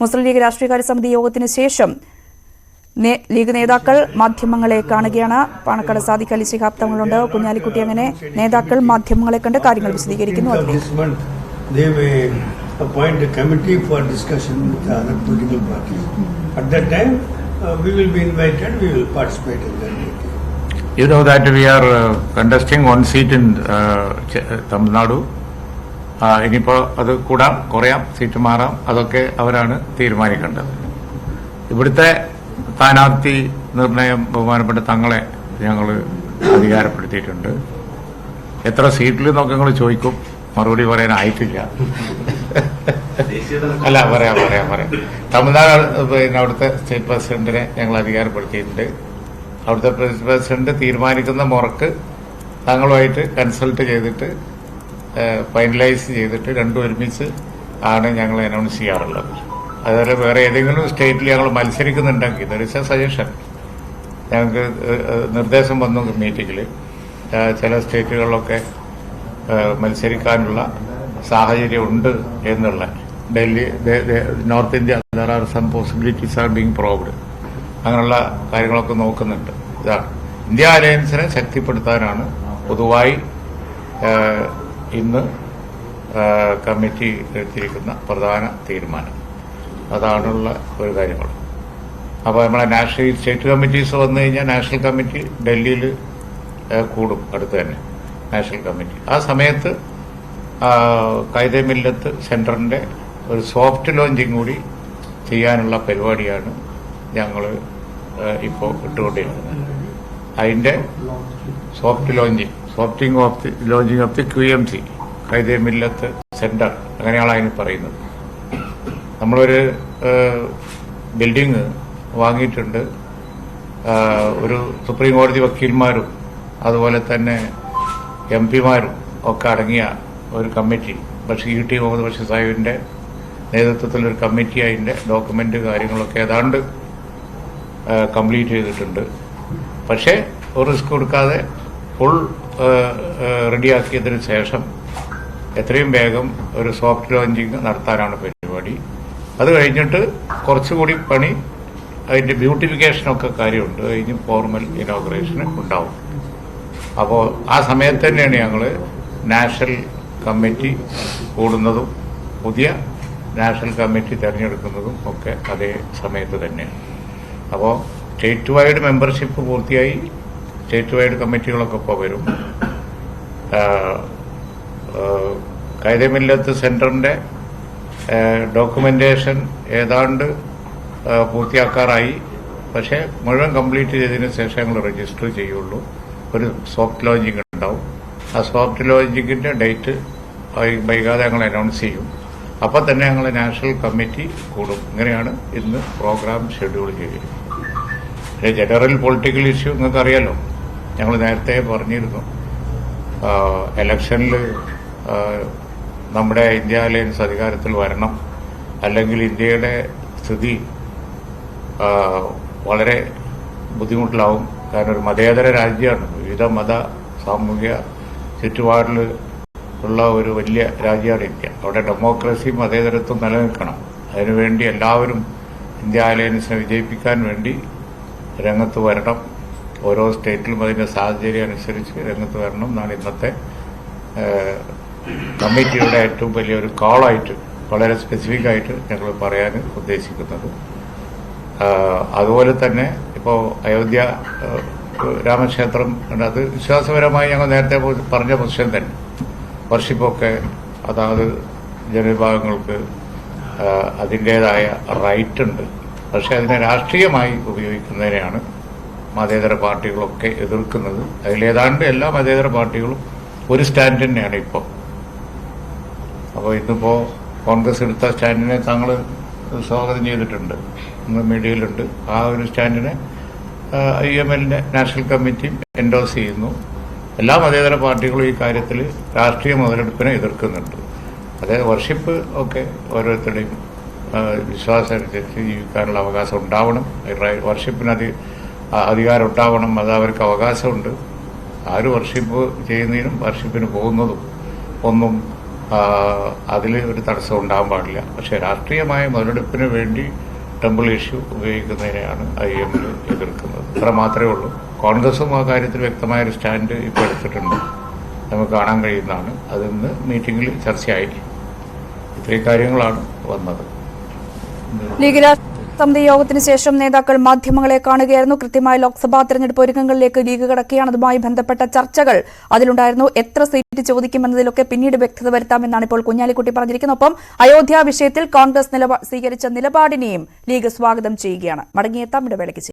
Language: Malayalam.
മുസ്ലിം ലീഗ് രാഷ്ട്രീയകാര്യ സമിതി യോഗത്തിന് ശേഷം ലീഗ് നേതാക്കൾ മാധ്യമങ്ങളെ കാണുകയാണ്. പാണക്കാട് സാദി അലി ശിഹാബ് തങ്ങളുണ്ട് കുഞ്ഞാലിക്കുട്ടി അങ്ങനെ നേതാക്കൾ മാധ്യമങ്ങളെ കണ്ട് കാര്യങ്ങൾ വിശദീകരിക്കുന്നു You know that we are uh, contesting one seat in uh, Ch- Tamil Nadu, ഇനിയിപ്പോ അത് കൂടാം കുറയാം സീറ്റ് മാറാം അതൊക്കെ അവരാണ് തീരുമാനിക്കേണ്ടത്. ഇവിടുത്തെ സ്ഥാനാർത്ഥി നിർണയം ബഹുമാനപ്പെട്ട തങ്ങളെ ഞങ്ങൾ അധികാരപ്പെടുത്തിയിട്ടുണ്ട്. എത്ര സീറ്റിൽ നോക്കി ഞങ്ങൾ ചോദിക്കും. മറുപടി പറയാൻ ആയിട്ടില്ല. അല്ല പറയാം പറയാം പറയാം. തമിഴ്നാട് പിന്നെ അവിടുത്തെ സ്റ്റേറ്റ് പ്രസിഡന്റിനെ ഞങ്ങൾ അധികാരപ്പെടുത്തിയിട്ടുണ്ട്. അവിടുത്തെ പ്രസിഡന്റ് തീരുമാനിക്കുന്ന മുറക്ക് തങ്ങളുമായിട്ട് കൺസൾട്ട് ചെയ്തിട്ട് ഫൈനലൈസ് ചെയ്തിട്ട് രണ്ടും ഒരുമിച്ച് ആണ് ഞങ്ങൾ അനൗൺസ് ചെയ്യാറുള്ളത്. അതുപോലെ വേറെ ഏതെങ്കിലും സ്റ്റേറ്റിൽ ഞങ്ങൾ മത്സരിക്കുന്നുണ്ടെങ്കിൽ ദർ സജഷൻ ഞങ്ങൾക്ക് നിർദ്ദേശം വന്നു മീറ്റിങ്ങിൽ ചില സ്റ്റേറ്റുകളിലൊക്കെ മത്സരിക്കാനുള്ള സാഹചര്യം ഉണ്ട് എന്നുള്ള. Delhi north India there are some possibilities are being probed അങ്ങനെയുള്ള കാര്യങ്ങളൊക്കെ നോക്കുന്നുണ്ട്. ഇതാണ്. ഇന്ത്യ അലയൻസിനെ ശക്തിപ്പെടുത്താനാണ് പൊതുവായി ഇന്ന് കമ്മിറ്റി എടുത്തിരിക്കുന്ന പ്രധാന തീരുമാനം. അതാണുള്ള ഒരു കാര്യങ്ങൾ. അപ്പോൾ നമ്മളെ നാഷണൽ സ്റ്റേറ്റ് കമ്മിറ്റീസ് വന്നു കഴിഞ്ഞാൽ നാഷണൽ കമ്മിറ്റി ഡൽഹിയിൽ കൂടും അടുത്ത് തന്നെ നാഷണൽ കമ്മിറ്റി. ആ സമയത്ത് കൈതേ മില്ലത്ത് സെന്ററിന്റെ ഒരു സോഫ്റ്റ് ലോഞ്ചിങ് കൂടി ചെയ്യാനുള്ള പരിപാടിയാണ് ഞങ്ങൾ ഇപ്പോൾ ഇട്ടുകൊണ്ടിരിക്കുന്നത്. അതിന്റെ soft launching. Softing of the launching of the Q M C Quaide Millath centre അങ്ങനെയാണ് അതിന് പറയുന്നത്. നമ്മളൊരു ബിൽഡിങ് വാങ്ങിയിട്ടുണ്ട്. ഒരു സുപ്രീം കോടതി വക്കീൽമാരും അതുപോലെ തന്നെ എം പിമാരും ഒക്കെ അടങ്ങിയ ഒരു കമ്മിറ്റി ബഷീർ ടി മുഹമ്മദ് ബഷീർ സാഹിബിന്റെ നേതൃത്വത്തിൽ ഒരു കമ്മിറ്റി അതിന്റെ ഡോക്യുമെന്റ് കാര്യങ്ങളൊക്കെ ഏതാണ്ട് കംപ്ലീറ്റ് ചെയ്തിട്ടുണ്ട്. പക്ഷേ ഒരു റിസ്ക് കൊടുക്കാതെ ഫുൾ റെഡിയാക്കിയതിന് ശേഷം എത്രയും വേഗം ഒരു സോഫ്റ്റ് ലോഞ്ചിങ് നടത്താനാണ് പരിപാടി. അത് കഴിഞ്ഞിട്ട് കുറച്ചുകൂടി പണി അതിന്റെ ബ്യൂട്ടിഫിക്കേഷനൊക്കെ കാര്യമുണ്ട്. കഴിഞ്ഞ് ഫോർമൽ ഇനോഗ്രേഷൻ ഉണ്ടാവും. അപ്പോൾ ആ സമയത്ത് തന്നെയാണ് ഞങ്ങൾ നാഷണൽ കമ്മിറ്റി കൂടുന്നതും പുതിയ നാഷണൽ കമ്മിറ്റി തിരഞ്ഞെടുക്കുന്നതും ഒക്കെ അതേ സമയത്ത് തന്നെയാണ്. അപ്പോൾ സ്റ്റേറ്റ് വൈഡ് മെമ്പർഷിപ്പ് പൂർത്തിയായി. സ്റ്റേറ്റ് വൈഡ് കമ്മിറ്റികളൊക്കെ ഇപ്പോൾ വരും. കൈതമില്ലത്ത് സെന്ററിന്റെ ഡോക്യുമെന്റേഷൻ ഏതാണ്ട് പൂർത്തിയാക്കാറായി. പക്ഷേ മുഴുവൻ കംപ്ലീറ്റ് ചെയ്തതിന് ശേഷം ഞങ്ങൾ രജിസ്റ്റർ ചെയ്യുള്ളൂ. ഒരു സോഫ്റ്റ് ലോഞ്ചിങ് ഉണ്ടാവും. ആ സോഫ്റ്റ് ലോഞ്ചിങ്ങിന്റെ ഡേറ്റ് വൈകാതെ ഞങ്ങൾ അനൗൺസ് ചെയ്യും. അപ്പം തന്നെ ഞങ്ങൾ നാഷണൽ കമ്മിറ്റി കൂടും. ഇങ്ങനെയാണ് ഇന്ന് പ്രോഗ്രാം ഷെഡ്യൂൾ ചെയ്തിരിക്കുന്നത്. ജനറൽ പൊളിറ്റിക്കൽ ഇഷ്യൂ നിങ്ങൾക്ക് അറിയാലോ ഞങ്ങൾ നേരത്തെ പറഞ്ഞിരുന്നു. എലക്ഷനിൽ നമ്മുടെ ഇന്ത്യ അലയൻസ് അധികാരത്തിൽ വരണം. അല്ലെങ്കിൽ ഇന്ത്യയുടെ സ്ഥിതി വളരെ ബുദ്ധിമുട്ടിലാവും. കാരണം ഒരു മതേതര രാജ്യമാണ്. വിവിധ മത സാമൂഹിക ചുറ്റുപാടിൽ ഉള്ള ഒരു വലിയ രാജ്യമാണ് ഇന്ത്യ. അവിടെ ഡെമോക്രസി മതേതരത്വം നിലനിൽക്കണം. അതിനുവേണ്ടി എല്ലാവരും ഇന്ത്യ അലയൻസിനെ വിജയിപ്പിക്കാൻ വേണ്ടി രംഗത്ത് വരണം. ഓരോ സ്റ്റേറ്റിലും അതിന്റെ സാഹചര്യം അനുസരിച്ച് രംഗത്ത് വരണം എന്നാണ് ഇന്നത്തെ കമ്മിറ്റിയുടെ ഏറ്റവും വലിയൊരു കോളായിട്ട് വളരെ സ്പെസിഫിക് ആയിട്ട് ഞങ്ങൾ പറയാൻ ഉദ്ദേശിക്കുന്നത് അതുപോലെ തന്നെ ഇപ്പോൾ അയോധ്യ രാമക്ഷേത്രം. അത് വിശ്വാസപരമായി ഞങ്ങൾ നേരത്തെ പറഞ്ഞ പൊസിഷൻ തന്നെ വർഷിപ്പൊക്കെ അതാത് ജനവിഭാഗങ്ങൾക്ക് അതിന്റേതായ റൈറ്റ് ഉണ്ട് പക്ഷെ അതിനെ രാഷ്ട്രീയമായി ഉപയോഗിക്കുന്നതിനെയാണ് മതേതര പാർട്ടികളൊക്കെ എതിർക്കുന്നത്. അതിലേതാണ്ട് എല്ലാ മതേതര പാർട്ടികളും ഒരു സ്റ്റാൻഡ് തന്നെയാണ് ഇപ്പോൾ അപ്പോൾ ഇന്നിപ്പോൾ കോൺഗ്രസ് എടുത്ത സ്റ്റാൻഡിനെ താങ്കൾ സ്വാഗതം ചെയ്തിട്ടുണ്ട്. ഇന്ന് മീഡിയയിലുണ്ട്. ആ ഒരു സ്റ്റാൻഡിനെ ഐ എം എല്ലിന്റെ നാഷണൽ കമ്മിറ്റിയും എൻഡോസ് ചെയ്യുന്നു. എല്ലാ മതേതര പാർട്ടികളും ഈ കാര്യത്തിൽ രാഷ്ട്രീയ മുതലെടുപ്പിനെ എതിർക്കുന്നുണ്ട്. അതായത് വർഷിപ്പ് ഒക്കെ ഓരോരുത്തരുടെയും ആ, വിശ്വാസം അനുസരിച്ച് ജീവിക്കാനുള്ള അവകാശം ഉണ്ടാവണം. വർഷിപ്പിന് അധികാരം ഉണ്ടാവണം അത് അവർക്ക് അവകാശമുണ്ട്. ആര് വർഷിപ്പ് ചെയ്യുന്നതിനും വർഷിപ്പിന് പോകുന്നതും ഒന്നും അതിൽ ഒരു തടസ്സം ഉണ്ടാകാൻ പാടില്ല. പക്ഷേ രാഷ്ട്രീയമായ മുതലെടുപ്പിന് വേണ്ടി ടെമ്പിൾ ഇഷ്യൂ ഉപയോഗിക്കുന്നതിനെയാണ് ഐ എമ്മിൽ എതിർക്കുന്നത്. അത്ര മാത്രമേ ഉള്ളൂ. കോൺഗ്രസും ആ കാര്യത്തിൽ വ്യക്തമായൊരു സ്റ്റാൻഡ് ഇപ്പോൾ എടുത്തിട്ടുണ്ട്. നമുക്ക് കാണാൻ കഴിയുന്നതാണ്. അതിന്ന് മീറ്റിംഗിൽ ചർച്ചയായി. ഇത്രയും കാര്യങ്ങളാണ് വന്നത്. ലീഗ് സമിതി യോഗത്തിന് ശേഷം നേതാക്കൾ മാധ്യമങ്ങളെ കാണുകയായിരുന്നു. കൃത്യമായ ലോക്സഭാ തെരഞ്ഞെടുപ്പ് ഒരുക്കങ്ങളിലേക്ക് ലീഗ് കടക്കുകയാണ്. അതുമായി ബന്ധപ്പെട്ട ചർച്ചകൾ അതിലുണ്ടായിരുന്നു. എത്ര സീറ്റ് ചോദിക്കുമെന്നതിലൊക്കെ പിന്നീട് വ്യക്തത വരുത്താമെന്നാണ് ഇപ്പോൾ കുഞ്ഞാലിക്കുട്ടി പറഞ്ഞിരിക്കുന്നത്. ഒപ്പം അയോധ്യ വിഷയത്തിൽ കോൺഗ്രസ് സ്വീകരിച്ച നിലപാടിനെയും ലീഗ് സ്വാഗതം ചെയ്യുകയാണ്. മടങ്ങിയെത്താം ഇടവേളയ്ക്ക്